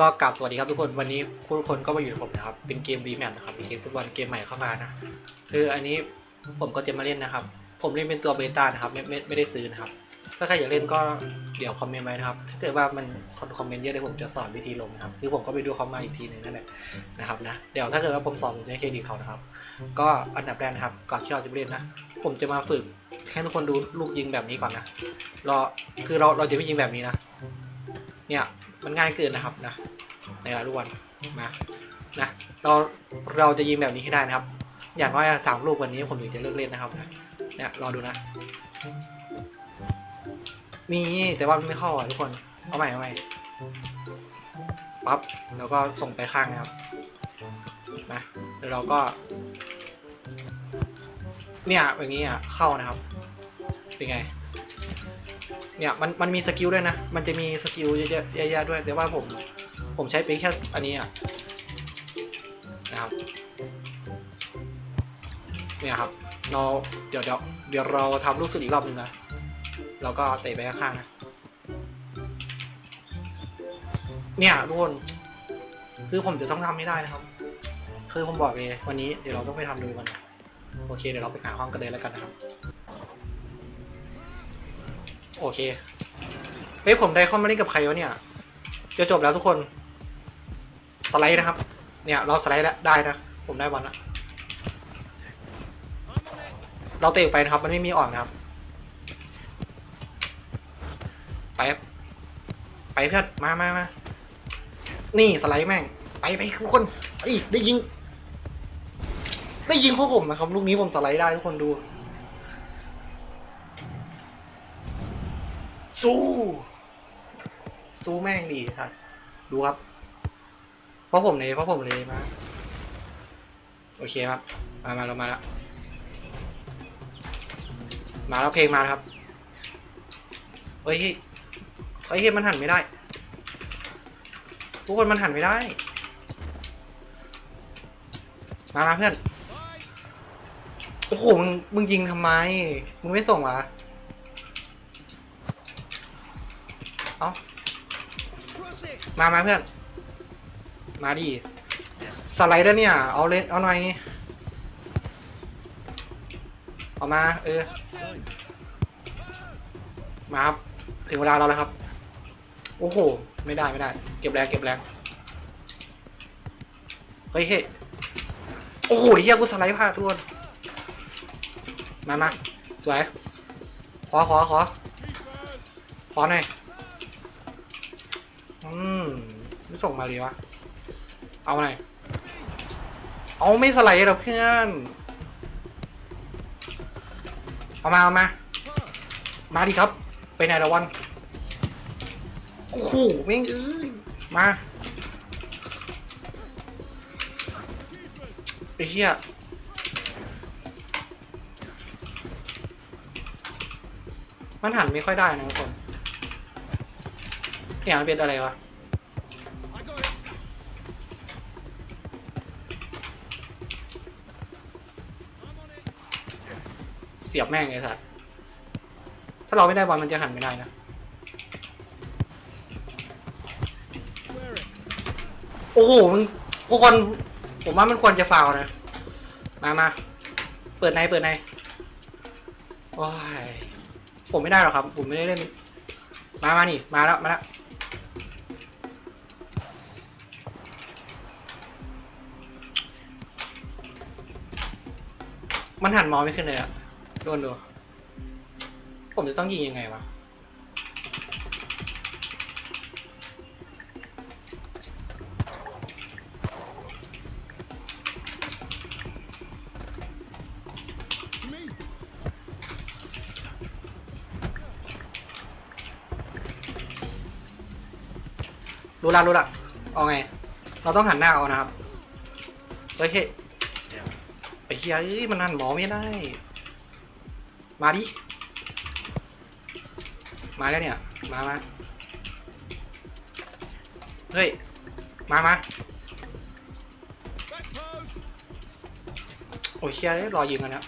ก็กลับสวัสดีครับทุกคนวันนี้ทุกคนก็มาอยู่กับผมนะครับ เป็นเกมรีแมทนะครับเป็นเกมฟุตบอลเกมใหม่เข้ามานะคืออันนี้ผมก็จะมาเล่นนะครับ ผมเล่นเป็นตัวเบต้านะครับไม่ไม่ไม่ได้ซื้อนะครับ ถ้าใครอยากเล่นก็เดี๋ยวคอมเมนต์ไว้นะครับ ถ้าเกิดว่ามันคนคอมเมนต์เยอะเดี๋ยวผมจะสอนวิธีลงนะครับคือผมก็ไปดูเขามาอีกทีหนึ่งนั่นแหละนะครับนะเดี๋ยวถ้าเกิดว่าผมสอนผมจะให้เครดิตเขานะครับ ก็อันดับแรกนะครับก่อนที่เราจะไปเล่นนะ ผมจะมาฝึกให้ทุกคนดูลูกยิงแบบนี้ก่อนนะรอคือเราเราจะไม่ยิงแบบนี้นะเนี่ย มันง่ายเกินนะครับนะในรายทุกวันมานะเราเราจะยิงแบบนี้ให้ได้นะครับ อย่างน้อยสามลูกวันนี้ผมถึงจะเลิกเล่นนะครับนะเนี่ยรอดูนะนี่แต่ว่ามันไม่เข้าอะทุกคนเอาใหม่เอาใหม่ปั๊บแล้วก็ส่งไปข้างนะครับนะแล้วเราก็ เนี่ยอย่างนี้อะเข้านะครับ เป็นไง เนี่ยมันมันมีสกิลด้วยนะ มันจะมีสกิลเยอะๆเยอะๆด้วย แต่ว่าผมผมใช้เป็นแค่อันนี้อะนะครับเนี่ยครับเราเดี๋ยวเดี๋ยวเดี๋ยวเราทำลูกสุดอีกรอบหนึงนะเราก็เตะไปข้างๆนะเนี่ยทุกคนคือผมจะต้องทำให้ได้นะครับ คือผมบอกเลยวันนี้เดี๋ยวเราต้องไปทำดูกันโอเคเดี๋ยวเราไปหาห้องกันเลยแล้วกันนะครับ โอเค เฮ้ยผมได้เข้ามาเล่นกับใครวะเนี่ยจะจบแล้วทุกคน สไลด์นะครับ เนี่ย เราสไลด์แล้วได้นะ ผมได้บอลละเราเตะไปนะครับ มันไม่มีอ่อนนะครับ ไปไปเพื่อนมามามานี่สไลด์แม่ง ไปไปทุกคนไอ้ได้ยิง ได้ยิงพวกผมนะครับ ลูกนี้ผมสไลด์ได้ทุกคนดู สู้ สู้แม่งดีครับดูครับ เพราะผมเลยเพราะผมเลยมา โอเคครับ มามาเรามาแล้วมาแล้วเพลงมาแล้วครับเฮ้ยเฮ้ยเฮ้ยเฮ้ยมันหันไม่ได้ ทุกคนมันหันไม่ได้ มามาเพื่อน โอ้โห มึง มึงยิงทำไม มึงไม่ส่งวะ เอามามาเพื่อน มาดิ สไลเดอร์เนี่ย เอาเล่นเอาหน่อยเอามา เออ มาครับ ถึงเวลาเราแล้วครับ โอ้โห ไม่ได้ไม่ได้ เก็บแรงเก็บแรงเฮ้ยเฮ้ยโอ้โหเฮียกูสไลด์พลาดทุกคนมามาสวย ขอขอขอขอหน่อย อืมไม่ส่งมาเลยวะ เอาหนเอาไม่สไลด์หรอเพื่อน เอามาเอามา มาดิครับ ไปไหนละวันโอ้โหแม่งเอ้ยมาไอ้เหี้ยมันหันไม่ค่อยได้นะทุกคน เนี่ยมันเป็นอะไรวะเสียบแม่งไอ้สัสถ้าเราไม่ได้บอลมันจะหันไม่ได้นะ โอ้โหมึงทุกคนผมว่ามันควรจะฟาวนะ มามา เปิดใน เปิดใน โอ้ย ผมไม่ได้หรอกครับ ผมไม่ได้เล่น มามานี่ มาแล้ว มาแล้ว มันหันมองไม่ขึ้นเลยอะโดนดู ผมจะต้องยิงยังไงวะ รู้ละรู้ละเอาไง เราต้องหันหน้าเอานะครับเฮ้ยเฮ้ย ไอ้เฮียเอ้ยมันหันหมอไม่ได้ มาดิ มาแล้วเนี่ย มามาเฮ้ย มามาโอ้ยเชียรอยิงกันนะ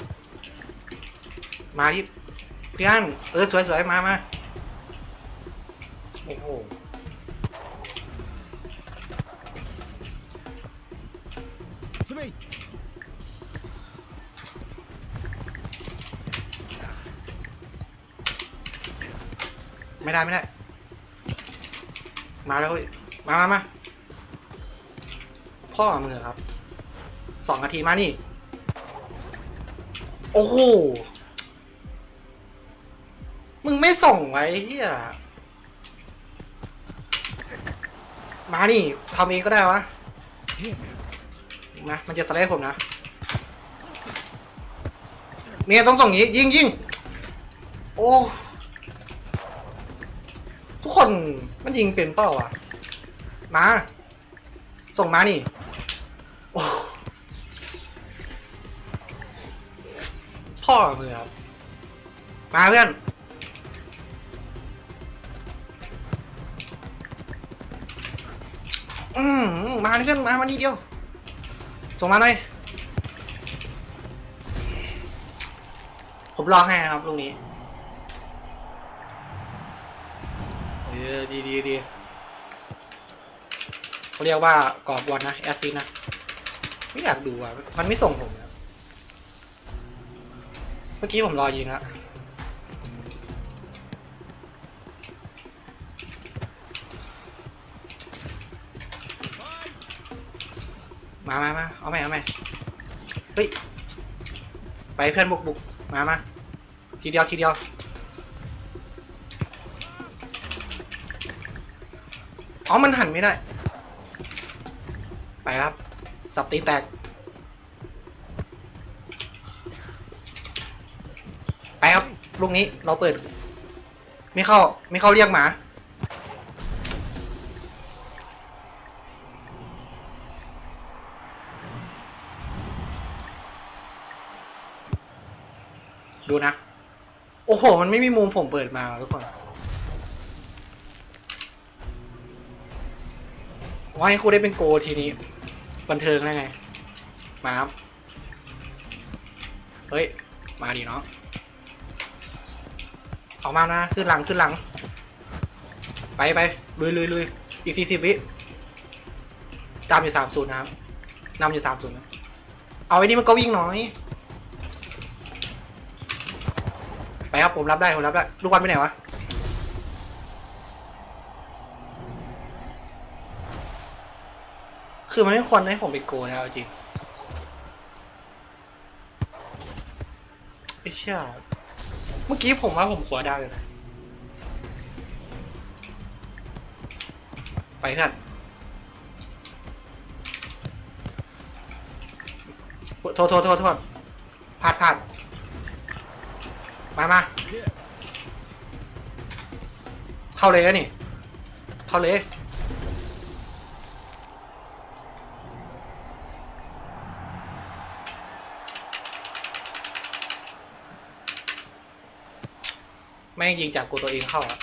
มาดิเพื่อนเออสวยสวยมามาโอ้โห ไม่ได้ไม่ได้ มาแล้วเฮ้ยมามามาพ่อมือครับสองนาทีมานี่ โอ้โห มึงไม่ส่งไว้เฮียมานี่ทำเองก็ได้วะนะมันจะสไลด์ผมนะเมียต้องส่งอย่างนี้ยิงยิงโอ้ ทุกคนมันยิงเป็นเป้าอะ มา ส่งมานี่โอ้พ่อมือครับ มาเพื่อน อืมมาเพื่อน มามานี่เดียว ส่งมาหน่อย ผมรอให้นะครับลูกนี้ ออดีดีดีเขาเรียกว่ากรอบบอลนะแอสซิสนะ ไม่อยากดูอะ มันไม่ส่งผมนะเมื่อกี้ผมรอยิงแล้วมามามาเอาไหมเอาไหมเฮ้ย ไปเพื่อนบุกบุกมามาทีเดียว ทีเดียว อ๋อ มันหันไม่ได้ ไปครับ สับตีแตก ไปครับ ลูกนี้เราเปิด ไม่เข้า ไม่เข้าเรียกหมาดูนะ โอ้โห มันไม่มีมุมผมเปิดมาทุกคน ว่าให้ครูได้เป็นโกทีนี้ บันเทิงแล้วไง มาครับ เฮ้ย มาดีเนาะออกมานะ ขึ้นหลังขึ้นหลัง ไปไปลุยลุยลุยอีกสี่สิบวิตามอยู่สามศูนย์นะครับนำอยู่สามศูนย์เอาไอ้นี่มันก็วิ่งน้อย ไปครับผมรับได้ผมรับได้ ลูกวันไปไหนวะ คือมันไม่ควรให้ผมไปโกนะเอาจริงไอ้เชี่ยเมื่อกี้ผมว่าผมขวาได้เลยนะไปกันโทษโทษโทษโทษพลาดพลาดมามา เข้าเลยนี่ เข้าเลย แม่งยิงจากกูตัวเองเข้าอะ